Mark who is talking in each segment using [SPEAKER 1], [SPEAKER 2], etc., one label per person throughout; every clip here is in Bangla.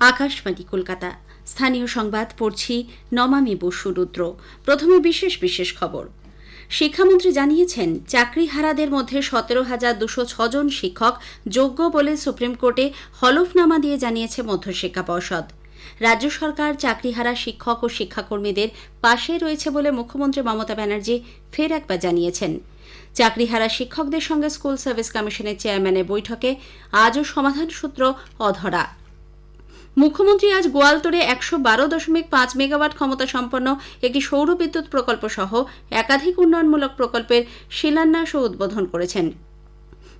[SPEAKER 1] আকাশবাণী, কলকাতা। স্থানীয় সংবাদ পড়ছি নমামি বসু রুদ্র। প্রথমে বিশেষ বিশেষ খবর। শিক্ষামন্ত্রী জানিয়েছেন, চাকরিহারাদের মধ্যে সতেরো হাজার দুশো ছজন শিক্ষক যোগ্য বলে সুপ্রিম কোর্টে হলফনামা দিয়ে জানিয়েছে মধ্যশিক্ষা পর্ষদ। রাজ্য সরকার চাকরিহারা শিক্ষক ও শিক্ষাকর্মীদের পাশে রয়েছে বলে মুখ্যমন্ত্রী মমতা ব্যানার্জি ফের একবার জানিয়েছেন। চাকরিহারা শিক্ষকদের সঙ্গে স্কুল সার্ভিস কমিশনের চেয়ারম্যানের বৈঠকে আজও সমাধান সূত্র অধরা। মুখ্যমন্ত্রী আজ গোয়ালতোড়ে একশো বারো দশমিক পাঁচ মেগাওয়াট ক্ষমতা সম্পন্ন একটি সৌর বিদ্যুৎ প্রকল্প সহ একাধিক উন্নয়নমূলক প্রকল্পের শিলান্যাস ও উদ্বোধন করেছেন।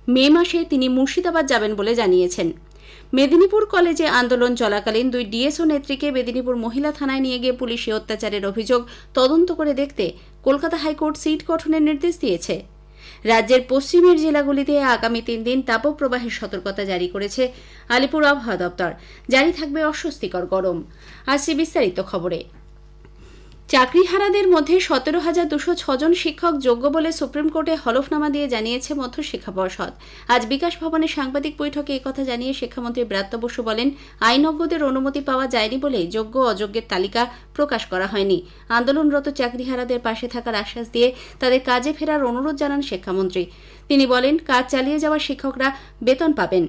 [SPEAKER 1] মে মাসে তিনি মুর্শিদাবাদ যাবেন বলে জানিয়েছেন। মেদিনীপুর কলেজে আন্দোলন চলাকালীন দুই ডিএসও নেত্রীকে মেদিনীপুর মহিলা থানায় নিয়ে গিয়ে পুলিশি অত্যাচারের অভিযোগ তদন্ত করে দেখতে কলকাতা হাইকোর্ট সিট গঠনের নির্দেশ দিয়েছে। রাজ্যের পশ্চিমের জেলাগুলিতে আগামী তিন দিন তাপপ্রবাহের সতর্কতা জারি করেছে আলিপুর আবহাওয়া দপ্তর। জারি থাকবে অস্বস্তিকর গরম। আসছে বিস্তারিত খবরে। চাকরিহারাদের মধ্যে সতেরো হাজার দুশো ছজন শিক্ষক যোগ্য বলে সুপ্রিম কোর্টে হলফনামা দিয়ে জানিয়েছে মধ্য শিক্ষা পর্ষদ। আজ বিকাশ ভবনে সাংবাদিক বৈঠকে একথা জানিয়ে শিক্ষামন্ত্রী ব্রাত্য বসু বলেন, আইনজ্ঞদের অনুমতি পাওয়া যায়নি বলে যোগ্য অযোগ্যের তালিকা প্রকাশ করা হয়নি। আন্দোলনরত চাকরিহারাদের পাশে থাকার আশ্বাস দিয়ে তাদের কাজে ফেরার অনুরোধ জানান শিক্ষামন্ত্রী। তিনি বলেন, কাজ চালিয়ে যাওয়া শিক্ষকরা বেতন পাবেন।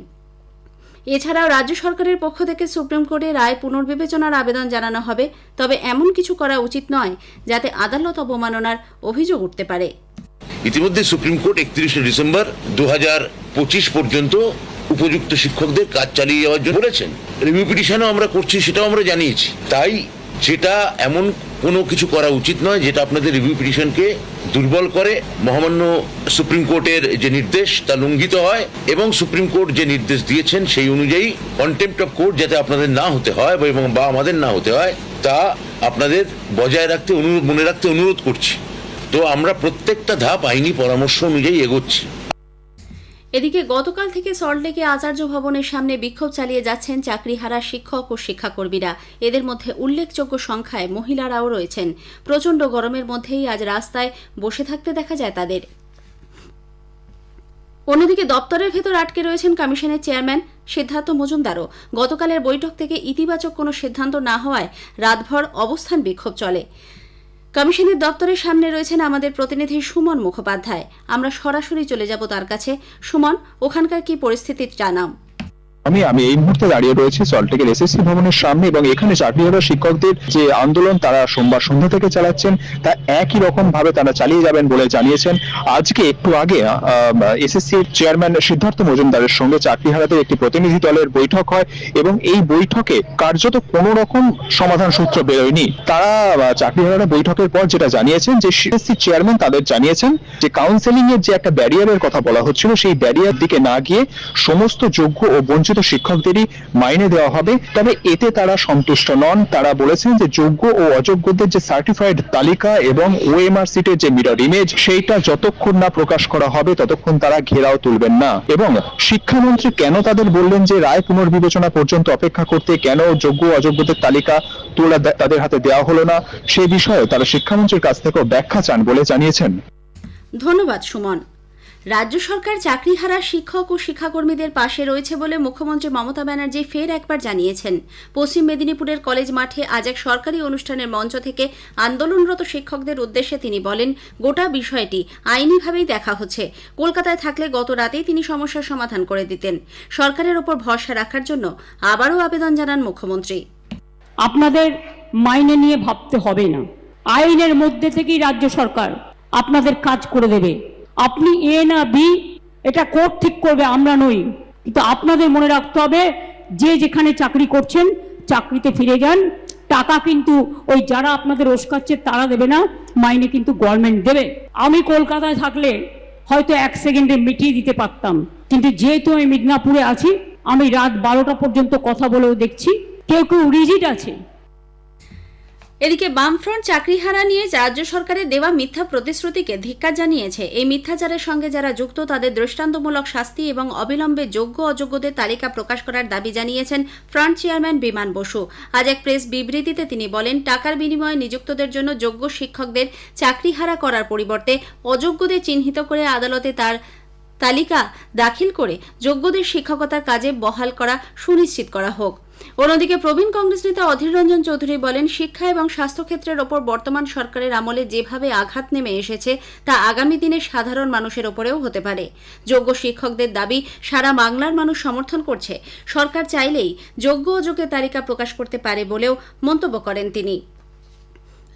[SPEAKER 1] এছাড়াও রাজ্য সরকারের পক্ষ থেকে সুপ্রিম কোর্টে রায় পুনর্বিবেচনার আবেদন জানানো হবে। তবে এমন কিছু করা উচিত নয় যাতে আদালত অবমাননার অভিযোগ উঠতে পারে।
[SPEAKER 2] ইতিমধ্যে সুপ্রিম কোর্ট একত্রিশে ডিসেম্বর দু পর্যন্ত উপযুক্ত শিক্ষকদের কাজ চালিয়ে যাওয়ার জন্য বলেছেন। রিভিউ পিটিশনও আমরা করছি, সেটাও আমরা জানিয়েছি। তাই যেটা এমন কোনো কিছু করা উচিত নয় যেটা আপনাদের রিভিউ পিটিশনকে দুর্বল করে। মহামান্য সুপ্রিম কোর্টের যে নির্দেশ, তা লঙ্ঘিত হয় এবং সুপ্রিম কোর্ট যে নির্দেশ দিয়েছেন সেই অনুযায়ী কন্টেম্প্ট অফ কোর্ট যাতে আপনাদের না হতে হয় এবং বা আমাদের না হতে হয়, তা আপনাদের বজায় রাখতে অনুরোধ, মনে রাখতে অনুরোধ করছি। তো আমরা প্রত্যেকটা ধাপ আইনি পরামর্শ অনুযায়ী এগোচ্ছি।
[SPEAKER 1] এদিকে গতকাল থেকে সল্টলেকে আচার্য ভবনের সামনে বিক্ষোভ চালিয়ে যাচ্ছেন চাকরিহারা শিক্ষক ও শিক্ষাকর্মীরা। এদের মধ্যে উল্লেখযোগ্য সংখ্যায় মহিলারাও রয়েছেন। প্রচণ্ড গরমের মধ্যেই আজ রাস্তায় বসে থাকতে দেখা যায় তাদের। অন্যদিকে দপ্তরের ভেতর আটকে রয়েছেন কমিশনের চেয়ারম্যান সিদ্ধার্থ মজুমদারও। গতকালের বৈঠক থেকে ইতিবাচক কোনো সিদ্ধান্ত না হওয়ায় রাতভর অবস্থান বিক্ষোভ চলে। কমিশনের দপ্তরের সামনে রয়েছেন আমাদের প্রতিনিধি সুমন মুখোপাধ্যায়। আমরা সরাসরি চলে যাব তার কাছে। সুমন, ওখানকার কি পরিস্থিতি? জানাম
[SPEAKER 3] আমি আমি এই মুহূর্তে দাঁড়িয়ে রয়েছে সল্টলেকের এসএসসি ভবনের সামনে এবং এখানে চাকরিহারা শিক্ষকদের যে আন্দোলন তারা সোমবার সন্ধ্যা থেকে চালাচ্ছেন, তা একই রকম ভাবে তারা চালিয়ে যাবেন বলে জানিয়েছেন। আজকে একটু আগে এসএসসি চেয়ারম্যান সিদ্ধার্থ মজুমদারের সঙ্গে চাকরিহারাদের একটি প্রতিনিধি দলের বৈঠক হয় এবং এই বৈঠকে কার্যত কোনো রকম সমাধান সূত্র বেরোয়নি। তারা চাকরিহারারা বৈঠকের পর যেটা জানিয়েছেন যে এসএসসি চেয়ারম্যান তাদের জানিয়েছেন যে কাউন্সেলিং এর যে একটা ব্যারিয়ারের কথা বলা হচ্ছিল, সেই ব্যারিয়ার দিকে না গিয়ে সমস্ত যোগ্য ও বঞ্চিত শিক্ষকদেরই মাইনে দেওয়া হবে। তবে এতে তারা সন্তুষ্ট নন। তারা বলেছেন যে যোগ্য ও অযোগ্যদের যে সার্টিফাইড তালিকা এবং ওএমআর সিটের যে মিরর ইমেজ সেইটা যতক্ষণ না প্রকাশ করা হবে, ততক্ষণ তারা ঘেরাও তুলবেন না। এবং শিক্ষামন্ত্রী কেন তাদের বললেন যে রায় পুনর্বিবেচনা পর্যন্ত অপেক্ষা করতে কেন যোগ্য অযোগ্যদের তালিকা তোলা তাদের হাতে দেওয়া হলো না, সে বিষয়ে তারা শিক্ষামন্ত্রীর কাছ থেকেও ব্যাখ্যা চান বলে জানিয়েছেন।
[SPEAKER 1] ধন্যবাদ, সুমন। রাজ্য সরকার চাকরিহারা শিক্ষক ও শিক্ষাকর্মীদের পাশে রয়েছে বলে মুখ্যমন্ত্রী মমতা ব্যানার্জি ফের একবার জানিয়েছেন। পশ্চিম মেদিনীপুরের কলেজ মাঠে আজ এক সরকারি অনুষ্ঠানের মঞ্চ থেকে আন্দোলনরত শিক্ষকদের উদ্দেশ্যে তিনি বলেন, গোটা বিষয়টি আইনিভাবেই দেখা হচ্ছে। কলকাতায় থাকলে গত রাতেই তিনি সমস্যার সমাধান করে দিতেন। সরকারের ওপর ভরসা রাখার জন্য আবারও আবেদন জানান মুখ্যমন্ত্রী।
[SPEAKER 4] আপনাদের মাইনে নিয়ে ভাবতে হবে না। আইনের মধ্যে থেকেই রাজ্য সরকার আপনাদের কাজ করে দেবে। আপনি এ না বি এটা কোর্ট ঠিক করবে, আমরা নই। কিন্তু আপনাদের মনে রাখতে হবে, যে যেখানে চাকরি করছেন, চাকরিতে ফিরে যান। টাকা কিন্তু ওই যারা আপনাদের ওস্কাচ্ছে, তারা দেবে না, মাইনে কিন্তু গভর্নমেন্ট দেবে। আমি কলকাতায় থাকলে হয়তো এক সেকেন্ডে মিটিয়ে দিতে পারতাম। কিন্তু যেহেতু আমি মিদনাপুরে আছি, আমি রাত বারোটা পর্যন্ত কথা বলেও দেখছি, কেউ কেউ রিজিট আছে।
[SPEAKER 1] এদিকে বামফ্রন্ট চাকরিহারা নিয়ে রাজ্য সরকারের দেওয়া মিথ্যা প্রতিশ্রুতিকে ধিক্কার জানিয়েছে। এই মিথ্যাচারের সঙ্গে যারা যুক্ত, তাদের দৃষ্টান্তমূলক শাস্তি এবং অবিলম্বে যোগ্য অযোগ্যদের তালিকা প্রকাশ করার দাবি জানিয়েছেন ফ্রন্ট চেয়ারম্যান বিমান বসু। আজ এক প্রেস বিবৃতিতে তিনি বলেন, টাকার বিনিময়ে নিযুক্তদের জন্য যোগ্য শিক্ষকদের চাকরিহারা করার পরিবর্তে অযোগ্যদের চিহ্নিত করে আদালতে তার তালিকা দাখিল করে যোগ্যদের শিক্ষকতার কাজে বহাল করা সুনিশ্চিত করা হোক। অন্যদিকে প্রবীণ কংগ্রেস নেতা অধীর রঞ্জন চৌধুরী বলেন, শিক্ষা এবং স্বাস্থ্যক্ষেত্রের ওপর বর্তমান সরকারের আমলে যেভাবে আঘাত নেমে এসেছে, তা আগামী দিনে সাধারণ মানুষের ওপরেও হতে পারে। যোগ্য শিক্ষকদের দাবি, সারা বাংলার মানুষ সমর্থন করছে। সরকার চাইলেই যোগ্য অযোগ্যের তালিকা প্রকাশ করতে পারে বলেও মন্তব্য করেন তিনি।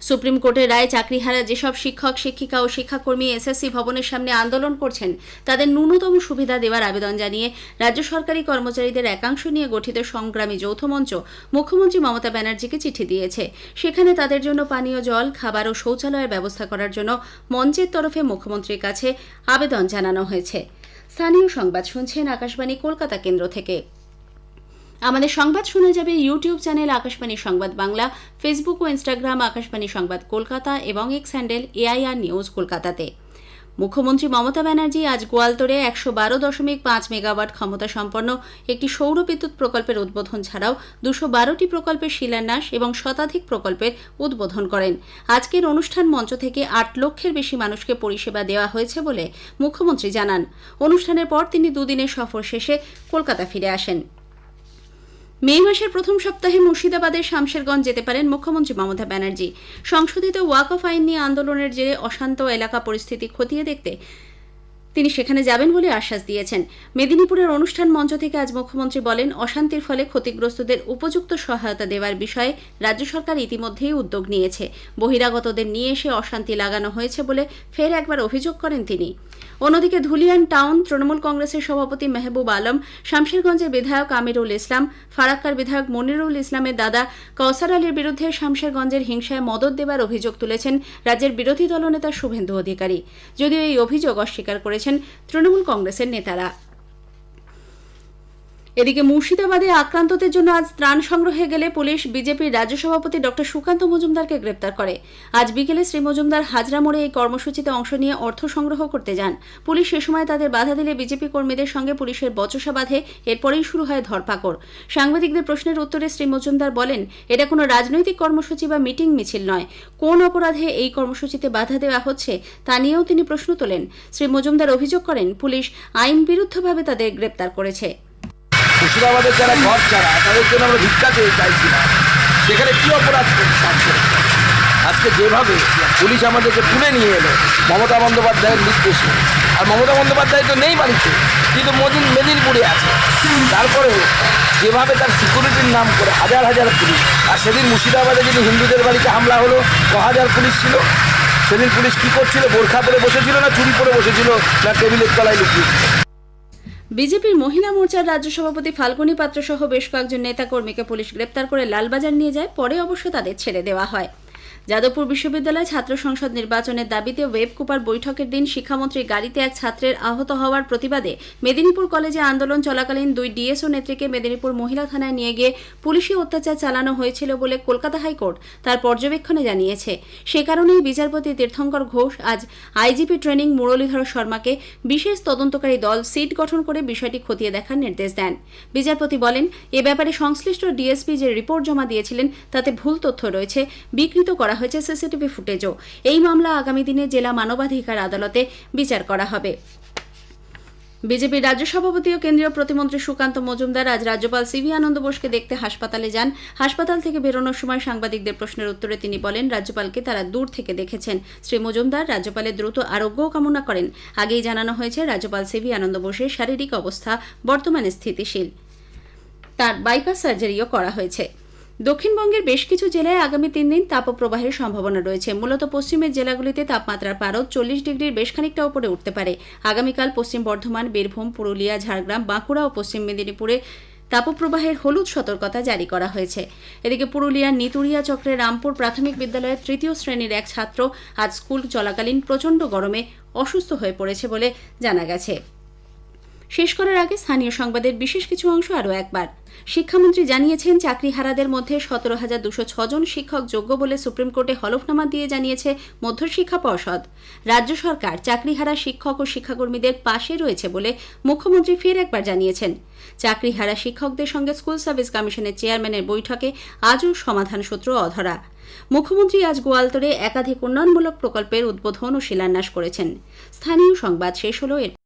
[SPEAKER 1] সুপ্রিম কোর্টের রায়ে চাকরিহারা যেসব শিক্ষক, শিক্ষিকা ও শিক্ষাকর্মী এসএসসি ভবনের সামনে আন্দোলন করছেন, তাদের ন্যূনতম সুবিধা দেওয়ার আবেদন জানিয়ে রাজ্য সরকারি কর্মচারীদের একাংশ নিয়ে গঠিত সংগ্রামী যৌথ মঞ্চ মুখ্যমন্ত্রী মমতা ব্যানার্জিকে চিঠি দিয়েছে। সেখানে তাদের জন্য পানীয় জল, খাবার ও শৌচালয়ের ব্যবস্থা করার জন্য মঞ্চের তরফে মুখ্যমন্ত্রীর কাছে আবেদন জানানো হয়েছে। স্থানীয় সংবাদ শুনছেন আকাশবাণী, কলকাতা কেন্দ্র থেকে। আমাদের সংবাদ শোনা যাবে YouTube channel Akashvani Sangbad Bangla, Facebook ও ইনস্টাগ্রাম আকাশবাণী সংবাদ কলকাতা এবং এক্স হ্যান্ডেল এআইআর নিউজ কলকাতাতে। মুখ্যমন্ত্রী মমতা ব্যানার্জি আজ গোয়ালতরে একশো বারো দশমিক পাঁচ মেগাওয়াট ক্ষমতা সম্পন্ন একটি সৌর বিদ্যুৎ প্রকল্পের উদ্বোধন ছাড়াও দুশো বারোটি প্রকল্পের শিলান্যাস এবং শতাধিক প্রকল্পের উদ্বোধন করেন। আজকের অনুষ্ঠান মঞ্চ থেকে আট লক্ষের বেশি মানুষকে পরিষেবা দেওয়া হয়েছে বলে মুখ্যমন্ত্রী জানান। অনুষ্ঠানের পর তিনি দুদিনের সফর শেষে কলকাতা ফিরে আসেন। মে মাসের প্রথম সপ্তাহে মুর্শিদাবাদের শামশেরগঞ্জ যেতে পারেন মুখ্যমন্ত্রী মমতা ব্যানার্জি। সংশোধিত ওয়াক অফ আইন নিয়ে আন্দোলনের জেরে অশান্ত এলাকা পরিস্থিতি খতিয়ে দেখতে তিনি সেখানে যাবেন বলে আশ্বাস দিয়েছেন। মেদিনীপুরের অনুষ্ঠান মঞ্চ থেকে আজ মুখ্যমন্ত্রী বলেন, অশান্তির ফলে ক্ষতিগ্রস্তদের উপযুক্ত সহায়তা দেওয়ার বিষয়ে রাজ্য সরকার ইতিমধ্যেই উদ্যোগ নিয়েছে। বহিরাগতদের নিয়ে এসে অশান্তি লাগানো হয়েছে বলে ফের একবার অভিযোগ করেন তিনি। অন্যদিকে ধুলিয়ান টাউন তৃণমূল কংগ্রেসের সভাপতি মেহবুব আলম, শামশেরগঞ্জের বিধায়ক আমিরুল ইসলাম, ফারাক্কার বিধায়ক মনিরুল ইসলামের দাদা কৌসার আলীর বিরুদ্ধে শামশেরগঞ্জের হিংসায় মদত দেবার অভিযোগ তুলেছেন রাজ্যের বিরোধী দলনেতা শুভেন্দু অধিকারী। যদিও এই অভিযোগ অস্বীকার করেছেন তৃণমূল কংগ্রেসের নেতারা। এদিকে মুর্শিদাবাদে আক্রান্তদের জন্য আজ ত্রাণ সংগ্রহে গেলে পুলিশ বিজেপির রাজ্য সভাপতি ডক্টর সুকান্ত মজুমদারকে গ্রেপ্তার করে। আজ বিকেলে শ্রী মজুমদার হাজরা মোড়ে এই কর্মসূচিতে অংশ নিয়ে অর্থ সংগ্রহ করতে যান। পুলিশ সে সময় তাদের বাধা দিলে বিজেপি কর্মীদের সঙ্গে পুলিশের বচসা বাঁধে, এরপরেই শুরু হয় ধরপাকড়। সাংবাদিকদের প্রশ্নের উত্তরে শ্রী মজুমদার বলেন, এটা কোনো রাজনৈতিক কর্মসূচি বা মিটিং মিছিল নয়। কোন অপরাধে এই কর্মসূচিতে বাধা দেওয়া হচ্ছে, তা নিয়েও তিনি প্রশ্ন তোলেন। শ্রী মজুমদার অভিযোগ করেন, পুলিশ আইন বিরুদ্ধভাবে তাদের গ্রেপ্তার করেছে।
[SPEAKER 5] মুর্শিদাবাদের যারা ঘর ছাড়া তাদের জন্য আমরা ভিক্ষা চেয়ে চাইছি না। সেখানে কী অপরাধ করেছে আজকে? যেভাবে পুলিশ আমাদেরকে তুলে নিয়ে এলো, মমতা বন্দ্যোপাধ্যায়ের নির্দেশে। আর মমতা বন্দ্যোপাধ্যায় তো নেই বাড়িতে, কিন্তু মদিন মেদিনীপুরে আছে। তারপরেও যেভাবে তার সিকিউরিটির নাম করে হাজার হাজার পুলিশ, আর সেদিন মুর্শিদাবাদে যদি হিন্দুদের বাড়িতে হামলা হলো, ক হাজার পুলিশ ছিল। সেদিন পুলিশ কী করছিল? বোরখা পরে বসেছিল না চুরি পরে বসেছিল? না টেবিলের তলায় লুকিয়েছিল
[SPEAKER 1] বিজেপির মহিলা মোর্চার রাজ্য সভাপতি ফাল্গুনী পাত্র সহ বেশ কয়েকজন নেতাকর্মীকে পুলিশ গ্রেপ্তার করে লালবাজার নিয়ে যায়, পরে অবশ্য তাদের ছেড়ে দেওয়া হয়। যাদবপুর বিশ্ববিদ্যালয় ছাত্র সংসদ নির্বাচনের দাবিতে ওয়েব কুপার বৈঠকের দিন শিক্ষামন্ত্রী গাড়িতে এক ছাত্রের আহত হওয়ার প্রতিবাদে মেদিনীপুর কলেজে আন্দোলন চলাকালীন দুই ডিএসও নেত্রীকে মেদিনীপুর মহিলা থানায় নিয়ে গিয়ে পুলিশি অত্যাচার চালানো হয়েছিল বলে কলকাতা হাইকোর্ট তার পর্যবেক্ষণে জানিয়েছে। সে কারণেই বিচারপতি তীর্থঙ্কর ঘোষ আজ আইজিপি ট্রেনিং মুরলীধর শর্মাকে বিশেষ তদন্তকারী দল সিট গঠন করে বিষয়টি খতিয়ে দেখার নির্দেশ দেন। বিচারপতি বলেন, এ ব্যাপারে সংশ্লিষ্ট ডিএসপি যে রিপোর্ট জমা দিয়েছিলেন তাতে ভুল তথ্য রয়েছে, বিকৃত করা হয়েছে সিসিটিভি ফুটেজও। এই মামলা আগামী দিনে জেলা মানবাধিকার আদালতে বিচার করা হবে। বিজেপির রাজ্য সভাপতি ও কেন্দ্রীয় প্রতিমন্ত্রী সুকান্ত মজুমদার আজ রাজ্যপাল সিভি আনন্দ বোসকে দেখতে হাসপাতালে যান। হাসপাতাল থেকে বেরোনোর সময় সাংবাদিকদের প্রশ্নের উত্তরে তিনি বলেন, রাজ্যপালকে তারা দূর থেকে দেখেছেন। শ্রী মজুমদার রাজ্যপালের দ্রুত আরোগ্যও কামনা করেন। আগেই জানানো হয়েছে, রাজ্যপাল সিভি আনন্দ বোসের শারীরিক অবস্থা বর্তমানে স্থিতিশীল। তার বাইপাস সার্জারিও করা হয়েছে। দক্ষিণবঙ্গের বেশ কিছু জেলায় আগামী তিন দিন তাপপ্রবাহের সম্ভাবনা রয়েছে। মূলত পশ্চিমের জেলাগুলিতে তাপমাত্রার পারদ চল্লিশ ডিগ্রির বেশ খানিকটা উপরে উঠতে পারে। আগামীকাল পশ্চিম বর্ধমান, বীরভূম, পুরুলিয়া, ঝাড়গ্রাম, বাঁকুড়া ও পশ্চিম মেদিনীপুরে তাপপ্রবাহের হলুদ সতর্কতা জারি করা হয়েছে। এদিকে পুরুলিয়ার নিতুরিয়া চক্রের রামপুর প্রাথমিক বিদ্যালয়ের তৃতীয় শ্রেণির এক ছাত্র আজ স্কুল চলাকালীন প্রচণ্ড গরমে অসুস্থ হয়ে পড়েছে বলে জানা গেছে। শেষ করার আগে স্থানীয় সংবাদের বিশেষ কিছু অংশ আরও একবার। শিক্ষামন্ত্রী জানিয়েছেন, চাকরিহারাদের মধ্যে সতেরো হাজার দুশো ছজন শিক্ষক যোগ্য বলে সুপ্রিম কোর্টে হলফনামা দিয়ে জানিয়েছে মধ্যশিক্ষা পর্ষদ। রাজ্য সরকার চাকরিহারা শিক্ষক ও শিক্ষাকর্মীদের পাশে রয়েছে বলে মুখ্যমন্ত্রী ফের একবার জানিয়েছেন। চাকরিহারা শিক্ষকদের সঙ্গে স্কুল সার্ভিস কমিশনের চেয়ারম্যানের বৈঠকে আজও সমাধান সূত্র অধরা। মুখ্যমন্ত্রী আজ গোয়ালতরে একাধিক উন্নয়নমূলক প্রকল্পের উদ্বোধন ও শিলান্যাস করেছেন। স্থানীয় সংবাদ শেষ হল, এরপর